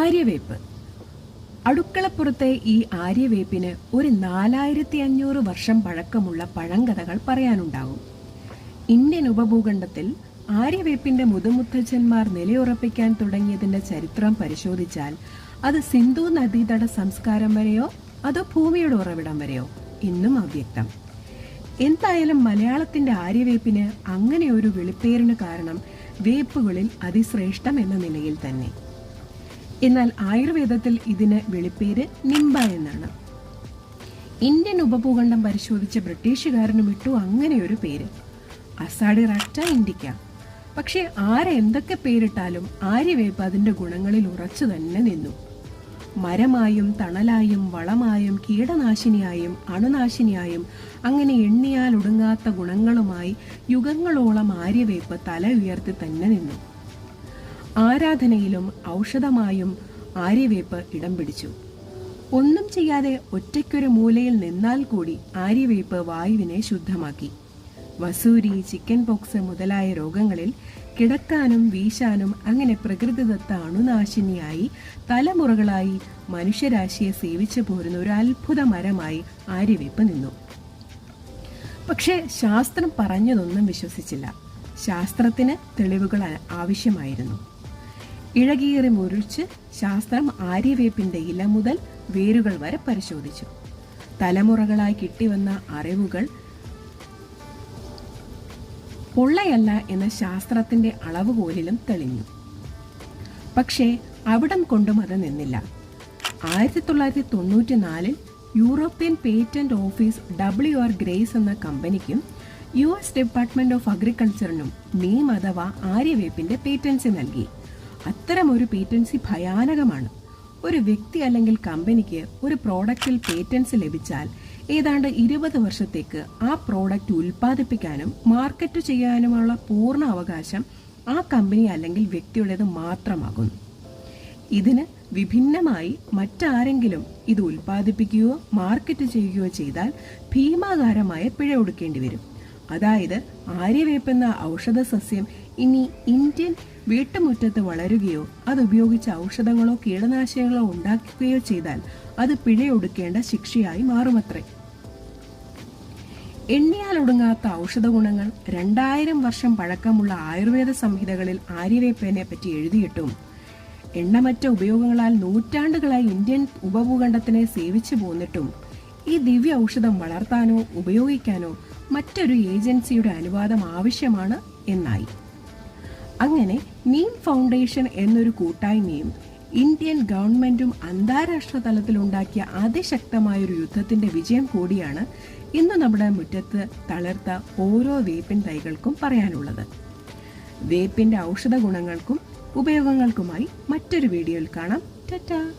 ആര്യവേപ്പ്. അടുക്കളപ്പുറത്തെ ഈ ആര്യവേപ്പിന് ഒരു നാലായിരത്തി അഞ്ഞൂറ് വർഷം പഴക്കമുള്ള പഴങ്കഥകൾ പറയാനുണ്ടാകും ഇന്ത്യൻ ഉപഭൂഖണ്ഡത്തിൽ ആര്യവേപ്പിന്റെ മുതുമുത്തച്ഛന്മാർ നിലയുറപ്പിക്കാൻ തുടങ്ങിയതിന്റെ ചരിത്രം പരിശോധിച്ചാൽ അത് സിന്ധു നദീതട സംസ്കാരം വരെയോ അതോ ഭൂമിയുടെ ഉറവിടം വരെയോ? ഇന്നും അവ്യക്തം. എന്തായാലും മലയാളത്തിന്റെ ആര്യവേപ്പിന് അങ്ങനെ ഒരു വിളിപ്പേരിന് കാരണം വേപ്പുകളിൽ അതിശ്രേഷ്ഠം എന്ന നിലയിൽ തന്നെ. എന്നാൽ ആയുർവേദത്തിൽ ഇതിന് വെളിപ്പേര് നിംബ എന്നാണ്. ഇന്ത്യൻ ഉപഭൂഖണ്ഡം പരിശോധിച്ച ബ്രിട്ടീഷുകാരനും ഇട്ടു അങ്ങനെ ഒരു പേര്. അസാഡി റക്റ്റ ഇൻഡിക്ക. പക്ഷേ ആരെന്തൊക്കെ പേരിട്ടാലും ആര്യവേപ്പ് അതിന്റെ ഗുണങ്ങളിൽ ഉറച്ചു തന്നെ നിന്നു. മരമായും തണലായും വളമായും കീടനാശിനിയായും അണുനാശിനിയായും അങ്ങനെ എണ്ണിയാൽ ഒടുങ്ങാത്ത ഗുണങ്ങളുമായി യുഗങ്ങളോളം ആര്യവേപ്പ് തല ഉയർത്തി തന്നെ നിന്നു. ആരാധനയിലും ഔഷധമായും ആര്യവേപ്പ് ഇടം പിടിച്ചു. ഒന്നും ചെയ്യാതെ ഒറ്റയ്ക്കൊരു മൂലയിൽ നിന്നാൽ കൂടി ആര്യവേപ്പ് വായുവിനെ ശുദ്ധമാക്കി. വസൂരി ചിക്കൻ പോക്സ് മുതലായ രോഗങ്ങളിൽ കിടക്കാനും വീശാനും അങ്ങനെ പ്രകൃതിദത്ത അണുനാശിനിയായി തലമുറകളായി മനുഷ്യരാശിയെ സേവിച്ചു പോരുന്ന ഒരു അത്ഭുത മരമായി ആര്യവേപ്പ് നിന്നു. പക്ഷേ ശാസ്ത്രം പറഞ്ഞതൊന്നും വിശ്വസിച്ചില്ല. ശാസ്ത്രത്തിന് തെളിവുകൾ ആവശ്യമായിരുന്നു. ഇഴകീറി മുറിച്ച് ശാസ്ത്രം ആര്യവേപ്പിന്റെ ഇല മുതൽ വേരുകൾ വരെ പരിശോധിച്ചു. തലമുറകളായി കിട്ടിവന്ന അറിവുകൾ പൊള്ളയല്ല എന്ന ശാസ്ത്രത്തിന്റെ അളവുകോലിലും തെളിഞ്ഞു. പക്ഷേ അവിടം കൊണ്ടും അത് നിന്നില്ല. ആയിരത്തി തൊള്ളായിരത്തി തൊണ്ണൂറ്റി നാലിൽ European patent office W R Grace എന്ന കമ്പനിക്കും യു എസ് ഡിപ്പാർട്ട്മെന്റ് ഓഫ് അഗ്രികൾച്ചറിനും നീം അഥവാ ആര്യവേപ്പിന്റെ പേറ്റൻസി നൽകി. അത്തരമൊരു പേറ്റൻസി ഭയാനകമാണ്. ഒരു വ്യക്തി അല്ലെങ്കിൽ കമ്പനിക്ക് ഒരു പ്രോഡക്റ്റിൽ പേറ്റൻസ് ലഭിച്ചാൽ ഏതാണ്ട് ഇരുപത് വർഷത്തേക്ക് ആ പ്രോഡക്റ്റ് ഉൽപ്പാദിപ്പിക്കാനും മാർക്കറ്റ് ചെയ്യാനുമുള്ള പൂർണ അവകാശം ആ കമ്പനി അല്ലെങ്കിൽ വ്യക്തിയുടേത് മാത്രമാകുന്നു. ഇതിന് വിഭിന്നമായി മറ്റാരെങ്കിലും ഇത് ഉൽപ്പാദിപ്പിക്കുകയോ മാർക്കറ്റ് ചെയ്യുകയോ ചെയ്താൽ ഭീമാകാരമായ പിഴ ഒടുക്കേണ്ടി വരും. അതായത് ആര്യവേപ്പെന്ന ഔഷധ സസ്യം ഇനി ഇന്ത്യൻ വീട്ടുമുറ്റത്ത് വളരുകയോ അത് ഉപയോഗിച്ച് ഔഷധങ്ങളോ കീടനാശിനികളോ ഉണ്ടാക്കുകയോ ചെയ്താൽ അത് പിഴയൊടുക്കേണ്ട ശിക്ഷയായി മാറുമത്രേ. എണ്ണിയാലൊടുങ്ങാത്ത ഔഷധ ഗുണങ്ങൾ രണ്ടായിരം വർഷം പഴക്കമുള്ള ആയുർവേദ സംഹിതകളിൽ ആര്യവേപ്പനെ പറ്റി എഴുതിയിട്ടും എണ്ണമറ്റ ഉപയോഗങ്ങളാൽ നൂറ്റാണ്ടുകളായി ഇന്ത്യൻ ഉപഭൂഖണ്ഡത്തിനെ സേവിച്ചു പോന്നിട്ടും ഈ ദിവ്യ ഔഷധം വളർത്താനോ ഉപയോഗിക്കാനോ മറ്റൊരു ഏജൻസിയുടെ അനുവാദം ആവശ്യമാണ് എന്നായി. അങ്ങനെ നീം ഫൗണ്ടേഷൻ എന്നൊരു കൂട്ടായ്മയും ഇന്ത്യൻ ഗവൺമെന്റും അന്താരാഷ്ട്ര തലത്തിലുണ്ടാക്കിയ അതിശക്തമായൊരു യുദ്ധത്തിന്റെ വിജയം കൂടിയാണ് ഇന്ന് നമ്മുടെ മുറ്റത്ത് തളർത്ത ഓരോ വേപ്പിൻ തൈകൾക്കും പറയാനുള്ളത്. വേപ്പിന്റെ ഔഷധ ഗുണങ്ങൾക്കും ഉപയോഗങ്ങൾക്കുമായി മറ്റൊരു വീഡിയോയിൽ കാണാം. ടാറ്റാ!